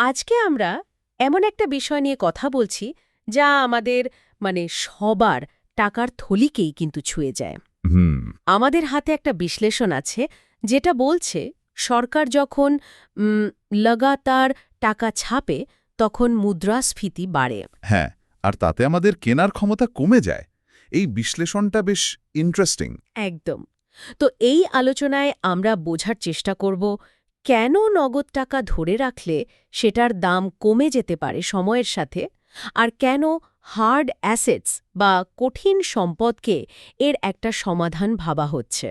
আজকে আমরা এমন একটা বিষয় নিয়ে কথা বলছি যা আমাদের মানে সবার টাকার থলিকেই কিন্তু ছুঁয়ে যায়। আমাদের হাতে একটা বিশ্লেষণ আছে যেটা বলছে সরকার যখন লাগাতার টাকা ছাপে তখন মুদ্রাস্ফীতি বাড়ে। হ্যাঁ আর তাতে আমাদের কেনার ক্ষমতা কমে যায়। এই বিশ্লেষণটা বেশ ইন্টারেস্টিং একদম। তো এই আলোচনায় আমরা বোঝার চেষ্টা করব কেন নগদ টাকা ধরে রাখলে সেটার দাম কমে যেতে পারে সময়ের সাথে? আর কেন হার্ড অ্যাসেটস বা কঠিন সম্পদকে এর একটা সমাধান ভাবা হচ্ছে?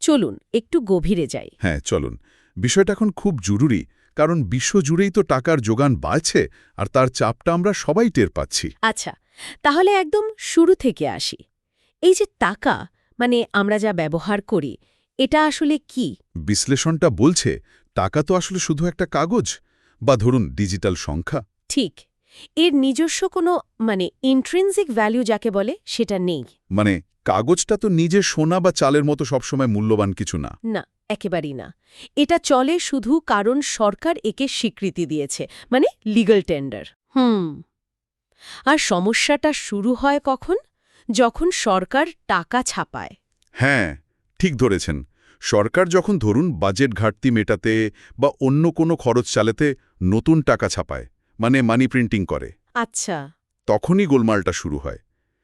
চলুন একটু গভীরে যাই। হ্যাঁ চলুন। বিষয়টা এখন খুব জরুরি কারণ বিশ্বজুড়েই তো টাকার যোগান বাড়ছে আর তার চাপটা আমরা সবাই টের পাচ্ছি। আচ্ছা তাহলে একদম শুরু থেকে আসি। এই যে টাকা মানে আমরা যা ব্যবহার করি এটা আসলে কি? বিশ্লেষণটা বলছে টাকা তো আসলে শুধু একটা কাগজ বা ধরুন ডিজিটাল সংখ্যা। ঠিক। এর নিজস্ব কোনো মানে ইন্ট্রিনজিক ভ্যালু যাকে বলে সেটা নেই। মানে কাগজটা তো নিজে সোনা বা চালের মতো সবসময় মূল্যবান কিছু না। না একেবারেই না। এটা চলে শুধু কারণ সরকার একে স্বীকৃতি দিয়েছে মানে লিগাল টেন্ডার হুম। আর সমস্যাটা শুরু হয় কখন? যখন সরকার টাকা ছাপায়। হ্যাঁ ঠিক ধরেছেন। সরকার যখন ধরুন বাজেট ঘাটতি মেটাতে বা অন্য কোনো খরচ চালাতে নতুন টাকা ছাপায় মানে মানি প্রিন্টিং করে আচ্ছা। তখনই গোলমালটা শুরু হয়।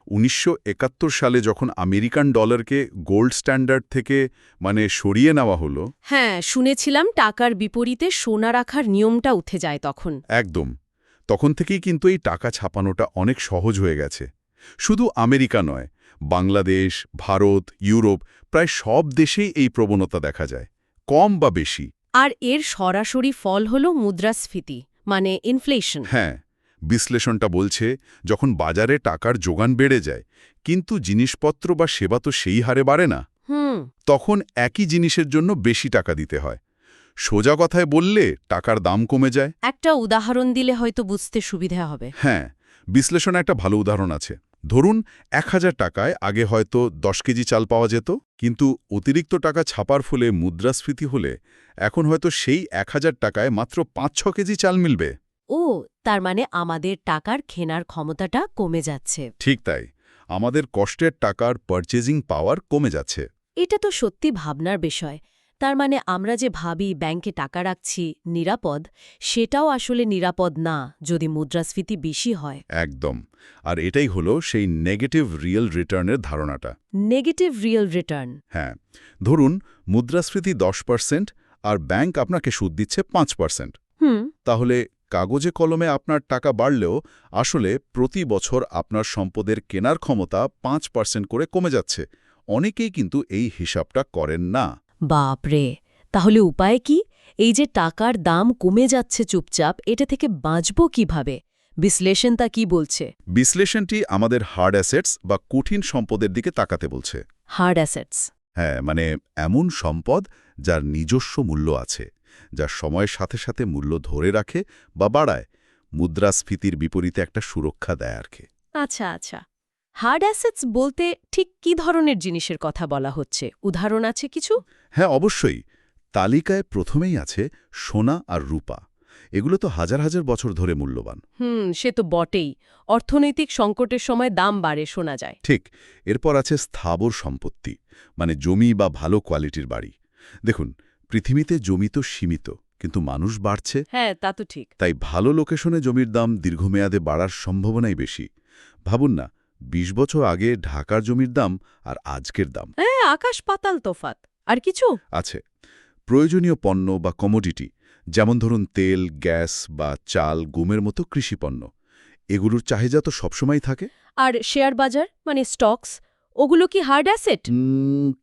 উনিশশো একাত্তর সালে যখন আমেরিকান ডলারকে গোল্ড স্ট্যান্ডার্ড থেকে মানে সরিয়ে নেওয়া হলো হ্যাঁ শুনেছিলাম টাকার বিপরীতে সোনা রাখার নিয়মটা উঠে যায় তখন। একদম। তখন থেকেই কিন্তু এই টাকা ছাপানোটা অনেক সহজ হয়ে গেছে। শুধু আমেরিকা নয় বাংলাদেশ ভারত ইউরোপ প্রায় সব দেশেই এই প্রবণতা দেখা যায় কম বা বেশি। আর এর সরাসরি ফল হল মুদ্রাস্ফীতি মানে ইনফ্লেশন হ্যাঁ বিশ্লেষণটা বলছে যখন বাজারে টাকার যোগান বেড়ে যায় কিন্তু জিনিসপত্র বা সেবা তো সেই হারে বাড়ে না। হুম। তখন একই জিনিসের জন্য বেশি টাকা দিতে হয়। সোজা কথায় বললে টাকার দাম কমে যায়। একটা উদাহরণ দিলে হয়তো বুঝতে সুবিধা হবে। হ্যাঁ বিশ্লেষণে একটা ভালো উদাহরণ আছে। ধরুন এক হাজার টাকায় আগে হয়তো দশ কেজি চাল পাওয়া যেত কিন্তু অতিরিক্ত টাকা ছাপার ফলে মুদ্রাস্ফীতি হলে এখন হয়তো সেই এক হাজার টাকায় মাত্র পাঁচ ছ কেজি চাল মিলবে। ও তার মানে আমাদের টাকার কেনার ক্ষমতাটা কমে যাচ্ছে। ঠিক তাই আমাদের কষ্টের টাকার পারচেজিং পাওয়ার কমে যাচ্ছে। এটা তো সত্যি ভাবনার বিষয়। তার মানে আমরা যে ভাবি ব্যাংকে টাকা রাখছি নিরাপদ সেটাও আসলে নিরাপদ না যদি মুদ্রাস্ফীতি বেশি হয়। একদম। আর এটাই হলো সেই নেগেটিভ রিয়েল রিটার্নের ধারণাটা। নেগেটিভ রিয়েল রিটার্ন হ্যাঁ ধরুন মুদ্রাস্ফীতি দশ পার্সেন্ট আর ব্যাংক আপনাকে সুদ দিচ্ছে পাঁচ পার্সেন্ট হুম। তাহলে কাগজে কলমে আপনার টাকা বাড়লেও আসলে প্রতি বছর আপনার সম্পদের কেনার ক্ষমতা পাঁচ পার্সেন্ট করে কমে যাচ্ছে। অনেকেই কিন্তু এই হিসাবটা করেন না। বাপরে তাহলে উপায় কি? এই যে টাকার দাম কমে যাচ্ছে চুপচাপ এটা থেকে বাঁচব কীভাবে? বিশ্লেষণ তা কি বলছে? বিশ্লেষণটি আমাদের হার্ড অ্যাসেটস বা কঠিন সম্পদের দিকে তাকাতে বলছে। হার্ড অ্যাসেটস হ্যাঁ মানে এমন সম্পদ যার নিজস্ব মূল্য আছে যা সময়ের সাথে সাথে মূল্য ধরে রাখে বা বাড়ায় মুদ্রাস্ফীতির বিপরীতে একটা সুরক্ষা দেয় আর কি। আচ্ছা আচ্ছা। হার্ড অ্যাসেটস বলতে ঠিক কি ধরনের জিনিসের কথা বলা হচ্ছে? উদাহরণ আছে কিছু? হ্যাঁ অবশ্যই। তালিকায় প্রথমেই আছে সোনা আর রূপা। এগুলো তো হাজার হাজার বছর ধরে মূল্যবান। হুম সে তো বটেই। অর্থনৈতিক সংকটের সময় দাম বাড়ে শোনা যায়। ঠিক এরপর আছে স্থাবর সম্পত্তি মানে জমি বা ভালো কোয়ালিটির বাড়ি। দেখুন পৃথিবীতে জমি তো সীমিত কিন্তু মানুষ বাড়ছে। হ্যাঁ তা তো ঠিক। তাই ভালো লোকেশনে জমির দাম দীর্ঘমেয়াদে বাড়ার সম্ভাবনাই বেশি। ভাবুন না ২০ বছর আগে ঢাকার জমির দাম আর আজকের দাম। হ্যাঁ আকাশ পাতাল তোফাত আর কিছু? আছে। প্রয়োজনীয় পণ্য বা কমোডিটি যেমন ধরুন তেল গ্যাস বা চাল গুমের মতো কৃষিপণ্য এগুলোর চাহিদা তো সবসময় থাকে। আর শেয়ার বাজার মানে স্টকস ওগুলো কি হার্ড অ্যাসেট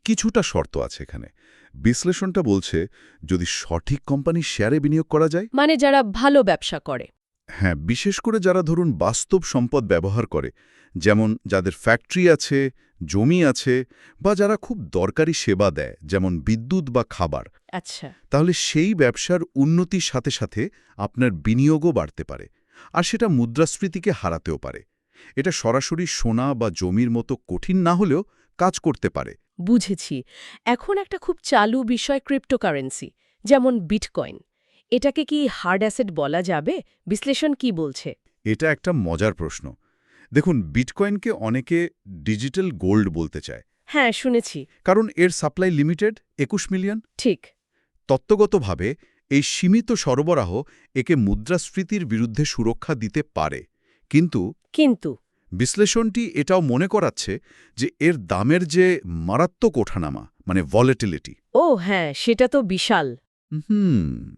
কিছুটা শর্ত আছে এখানে। বিশ্লেষণটা বলছে যদি সঠিক কোম্পানির শেয়ারে বিনিয়োগ করা যায়। মানে যারা ভালো ব্যবসা করে। হ্যাঁ বিশেষ করে যারা ধরুন বাস্তব সম্পদ ব্যবহার করে যেমন যাদের ফ্যাক্টরি আছে জমি আছে বা যারা খুব দরকারি সেবা দেয় যেমন বিদ্যুৎ বা খাবার আচ্ছা। তাহলে সেই ব্যবসার উন্নতির সাথে সাথে আপনার বিনিয়োগও বাড়তে পারে আর সেটা মুদ্রাস্ফীতিকে হারাতেও পারে। এটা সরাসরি সোনা বা জমির মতো কঠিন না হলেও কাজ করতে পারে। বুঝেছি। এখন একটা খুব চালু বিষয় ক্রিপ্টোকারেন্সি যেমন বিটকয়েন এটাকে কি হার্ড অ্যাসেট বলা যাবে? বিশ্লেষণ কি বলছে? এটা একটা মজার প্রশ্ন। দেখুন বিটকয়েনকে অনেকে ডিজিটাল গোল্ড বলতে চায়। হ্যাঁ শুনেছি। কারণ এর সাপ্লাই লিমিটেড একুশ মিলিয়ন। ঠিক। তত্ত্বগতভাবে এই সীমিত সরবরাহ একে মুদ্রাস্ফীতির বিরুদ্ধে সুরক্ষা দিতে পারে। কিন্তু কিন্তু বিশ্লেষণটি এটাও মনে করাচ্ছে যে এর দামের যে মারাত্মক ওঠানামা মানে ভলেটিলিটি ও হ্যাঁ সেটা তো বিশাল। হুম।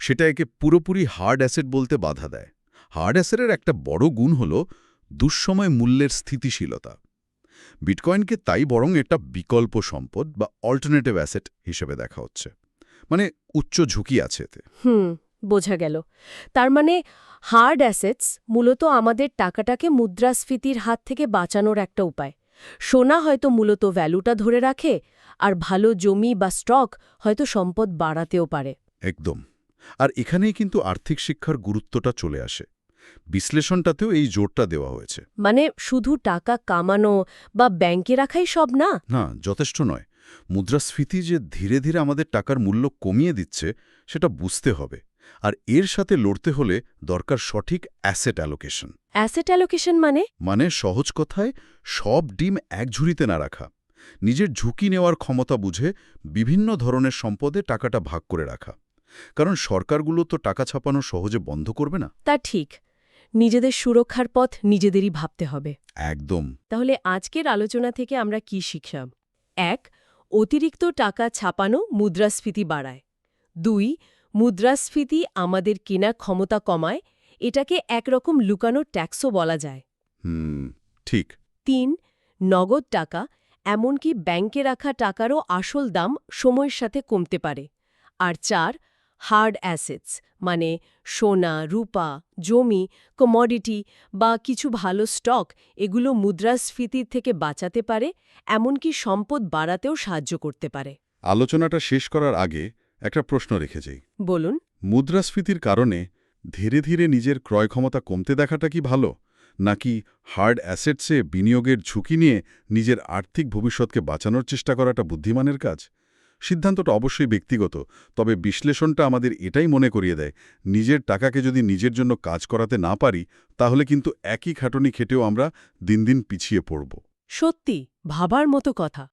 সেটা একে পুরোপুরি হার্ড অ্যাসেট বলতে বাধা দেয়। হার্ড অ্যাসেটের একটা বড় গুণ হল দুঃসময় মূল্যের স্থিতিশীলতা। বিটকয়েনকে তাই বরং একটা বিকল্প সম্পদ বা অল্টারনেটিভ অ্যাসেট হিসেবে দেখা হচ্ছে। মানে উচ্চ ঝুঁকি আছে এতে। হুম বোঝা গেল। তার মানে হার্ড অ্যাসেটস মূলত আমাদের টাকাটাকে মুদ্রাস্ফীতির হাত থেকে বাঁচানোর একটা উপায়। সোনা হয়তো মূলত ভ্যালুটা ধরে রাখে আর ভালো জমি বা স্টক হয়তো সম্পদ বাড়াতেও পারে। একদম। আর এখানেই কিন্তু আর্থিক শিক্ষার গুরুত্বটা চলে আসে। বিশ্লেষণটাতেও এই জোরটা দেওয়া হয়েছে। মানে শুধু টাকা কামানো বা ব্যাংকে রাখাই সব না? না যথেষ্ট নয়। মুদ্রাস্ফীতি যে ধীরে ধীরে আমাদের টাকার মূল্য কমিয়ে দিচ্ছে সেটা বুঝতে হবে। আর এর সাথে লড়তে হলে দরকার সঠিক অ্যাসেট অ্যালোকেশন। অ্যাসেট অ্যালোকেশন মানে? মানে সহজ কথায় সব ডিম এক ঝুড়িতে না রাখা। নিজের ঝুঁকি নেওয়ার ক্ষমতা বুঝে বিভিন্ন ধরনের সম্পদে টাকাটা ভাগ করে রাখা। কারণ সরকারগুলো তো টাকা ছাপানো সহজে বন্ধ করবে না। তা ঠিক। নিজেদের সুরক্ষার পথ নিজেদেরই ভাবতে হবে। একদম। তাহলে আজকের আলোচনা থেকে আমরা কি শিখলাম? এক অতিরিক্ত টাকা ছাপানো মুদ্রাস্ফীতি বাড়ায়। দুই মুদ্রাস্ফীতি আমাদের কেনার ক্ষমতা কমায়। এটাকে একরকম লুকানো ট্যাক্সও বলা যায়। হুম ঠিক। তিন নগদ টাকা এমনকি ব্যাংকে রাখা টাকারও আসল দাম সময়ের সাথে কমতে পারে। আর চার হার্ড অ্যাসেটস মানে সোনা রূপা জমি কমোডিটি বা কিছু ভালো স্টক এগুলো মুদ্রাস্ফীতির থেকে বাঁচাতে পারে এমনকি সম্পদ বাড়াতেও সাহায্য করতে পারে। আলোচনাটা শেষ করার আগে একটা প্রশ্ন রেখে যাই। বলুন। মুদ্রাস্ফীতির কারণে ধীরে ধীরে নিজের ক্রয় ক্ষমতা কমতে দেখাটা কি ভালো নাকি হার্ড অ্যাসেটসে বিনিয়োগের ঝুঁকি নিয়ে নিজের আর্থিক ভবিষ্যৎকে বাঁচানোর চেষ্টা করাটা বুদ্ধিমানের কাজ? সিদ্ধান্তটা অবশ্যই ব্যক্তিগত, তবে বিশ্লেষণটা আমাদের এটাই মনে করিয়ে দেয়, নিজের টাকাকে যদি নিজের জন্য কাজ করাতে না পারি, তাহলে কিন্তু একই খাটনি খেটেও আমরা দিন দিন পিছিয়ে পড়ব। সত্যি, ভাবার মতো কথা।